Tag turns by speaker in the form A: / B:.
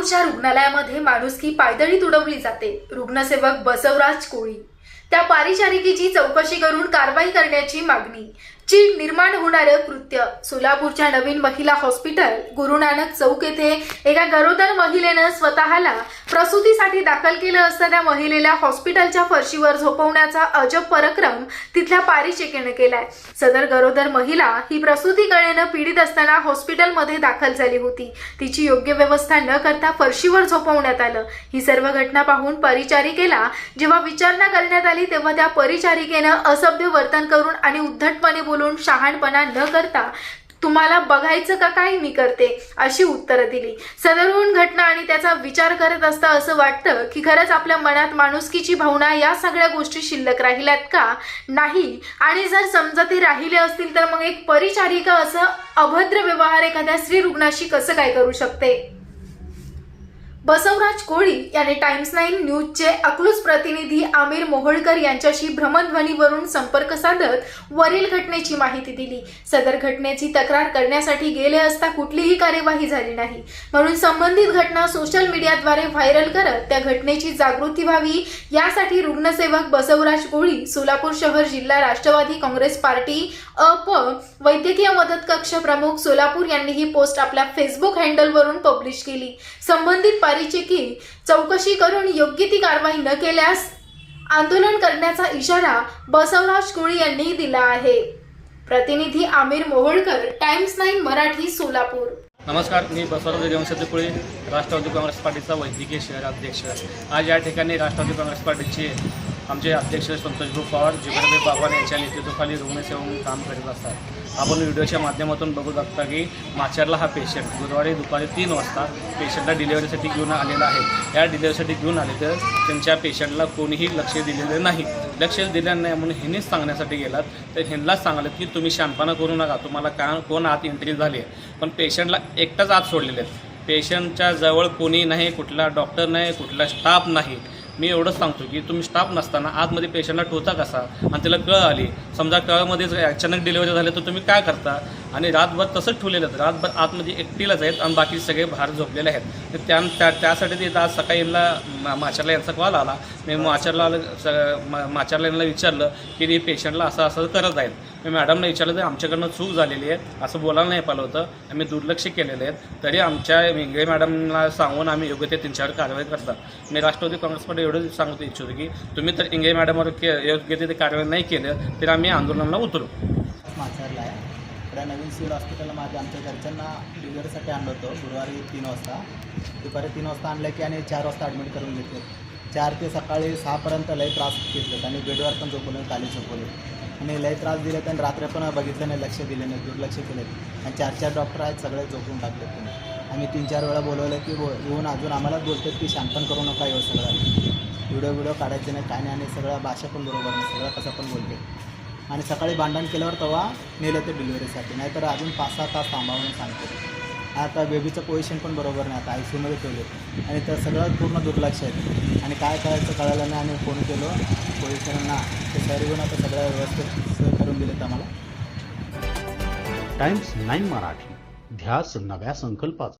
A: कोल्हापूरच्या रुग्णालयामध्ये माणुसकी पायदळी तुडवली जाते. रुग्णसेवक बसवराज कोळी. त्या पारिचारिकेची चौकशी करून कारवाई करण्याची मागणी. ची निर्माण होणारं कृत्य. सोलापूरच्या नवीन महिला हॉस्पिटल गुरु नानक चौक येथे एका गरोदर महिलेनं स्वतःला प्रसूतीसाठी दाखल केलं असता त्या महिलेला हॉस्पिटलच्या फरशीवर झोपवण्याचा अजब पराक्रम तिथल्या पारिचिकेनं केलाय. सदर गरोदर महिला ही प्रसूतीकडेनं पीडित असताना हॉस्पिटलमध्ये दाखल झाली होती. तिची योग्य व्यवस्था न करता फरशीवर झोपवण्यात आलं. ही सर्व घटना पाहून परिचारिकेला जेव्हा विचारणा करण्यात आली तेव्हा त्या परिचारिकेनं असभ्य वर्तन करून आणि उद्धटपणे बोलून शहाणपणा न करता तुम्हाला बघायचं का काय मी करते? अशी उत्तरं दिली. सदरहून घटना आणि त्याचा विचार करत असता असं वाटतं की खरंच आपल्या मनात माणुसकीची भावना या सगळ्या गोष्टी शिल्लक राहिल्यात का? नाही. आणि जर समजा ते राहिले असतील तर मग एक परिचारिका असं अभद्र व्यवहार एखाद्या स्त्री रुग्णाशी कसं काय करू शकते? बसवराज कोळी यांनी टाइम्स नाईन न्यूजचे अकलूज प्रतिनिधी आमिर मोहोळकर यांच्याशी भ्रमणध्वनीवरून संपर्क साधत वरील घटनेची माहिती दिली. सदर घटनेची तक्रार करण्यासाठी गेले असता कुठलीही कार्यवाही झाली नाही. म्हणून संबंधित घटना सोशल मीडियाद्वारे व्हायरल करत त्या घटनेची जागृती व्हावी यासाठी रुग्णसेवक बसवराज कोळी सोलापूर शहर जिल्हा राष्ट्रवादी काँग्रेस पार्टी अप वैद्यकीय मदत कक्ष प्रमुख सोलापूर यांनी ही पोस्ट आपल्या फेसबुक हँडलवरून पब्लिश केली. संबंधित पारिचिकी चौकशी करून योग्य ती कारवाई न केल्यास आंदोलन करण्याचा इशारा बसवराज कुळी यांनी दिला आहे. प्रतिनिधी आमिर मोहोळकर टाइम्स नाईन मराठी सोलापूर.
B: नमस्कार मी बसवराज जगवंश कुळे राष्ट्रवादी काँग्रेस पार्टीचा वैद्यकीय शहर अध्यक्ष. आज या ठिकाणी राष्ट्रवादी काँग्रेस पार्टीचे आमचे अध्यक्ष संतोषभाऊ पवार जिगरदेव बागवान यांच्या नेतृत्वाखाली रुग्णसेवा म्हणून काम करीत असतात. आपण व्हिडिओच्या माध्यमातून बघू शकता की माचरला हा पेशंट बुधवारी दुपारी तीन वाजता पेशंटला डिलिव्हरीसाठी घेऊन आलेला आहे. या डिलिव्हरीसाठी घेऊन आले तर त्यांच्या पेशंटला कोणीही लक्ष दिलेलं नाही. लक्ष दिलं नाही म्हणून ह्यांनीच सांगण्यासाठी गेलात तर ह्यांनाच सांगलं की तुम्ही शांतपणा करू नका तुम्हाला का कोण आत एंट्री झाली आहे पण पेशंटला एकटाच आत सोडलेले आहेत. पेशंटच्या जवळ कोणी नाही कुठला डॉक्टर नाही कुठला स्टाफ नाही. मी एवढंच सांगतो की तुम्ही स्टाफ नसताना आतमध्ये पेशंटला टोचा कसा? आणि त्याला कळ आली. समजा कळमध्ये अचानक डिलिव्हरी झाली तर तुम्ही काय करता? आणि रातभर तसंच ठेवलेलं आहेत रातभर आतमध्ये एकटीलाच आहेत आणि बाकी सगळे बाहेर झोपलेले आहेत. तर त्या त्या त्यासाठी ते आज सकाळी यांना माचारला यांचा कॉल आला. मी माचरला माचारला मा- यांना विचारलं की ते पेशंटला असं असं करत आहेत. मी मॅडमला विचारलं तर आमच्याकडनं चूक झालेली आहे. असं बोलायला नाही पाहिलं होतं. आम्ही दुर्लक्ष केलेलं आहेत तरी आमच्या इंगळे मॅडमला सांगून आम्ही योग्य ते त्यांच्यावर कारवाई करतात. मी राष्ट्रवादी काँग्रेसमध्ये एवढं सांगतो इच्छितो की तुम्ही तर इंगळे मॅडमवर के योग्य ते कारवाई नाही केलं तर आम्ही आंदोलनाला उतरू.
C: माचारला आहे. इकडे नवीन सिव्हिल हॉस्पिटलला माझ्या आमच्या घरच्यांना डिलिव्हरीसाठी आणलं होतं. गुरुवारी तीन वाजता. दुपारी तीन वाजता आणलं की आणि चार वाजता ॲडमिट करून घेतले. चार ते सकाळी सहापर्यंत लई त्रास घेतलेत आणि बेडवर पण झोपवले खाली झोपवले आणि लई त्रास दिले आणि रात्री पण बघितलं नाही लक्ष दिले नाही दुर्लक्ष केले आणि चार चार डॉक्टर आहेत सगळे झोपून टाकले तुम्ही आम्ही तीन चार वेळा बोलवलं की बो येऊन अजून आम्हालाच बोलतात की शांतन करू नका येऊ सगळं. व्हिडिओ व्हिडिओ काढायचे नाही काय नाही आणि सगळं भाषा पण बरोबर नाही सगळं कसं पण बोलते. आणि सकाळी भांडण केल्यावर तेव्हा नेलं ते डिलिव्हरीसाठी नाहीतर अजून पाच सहा तास थांबावून सांगतो. आता बेबीचं पोझिशन पण बरोबर नाही. आता आय सी यूमध्ये ठेवले. आणि तर सगळं पूर्ण दुर्लक्ष आहे. आणि काय करायचं कळलं नाही. आणि फोन केलो. पोलिसांना ते सर्वून आता सगळं व्यवस्थित करून करून दिलेत आम्हाला.
D: Times Nine Marathi. ध्यास नव्या संकल्पाचा.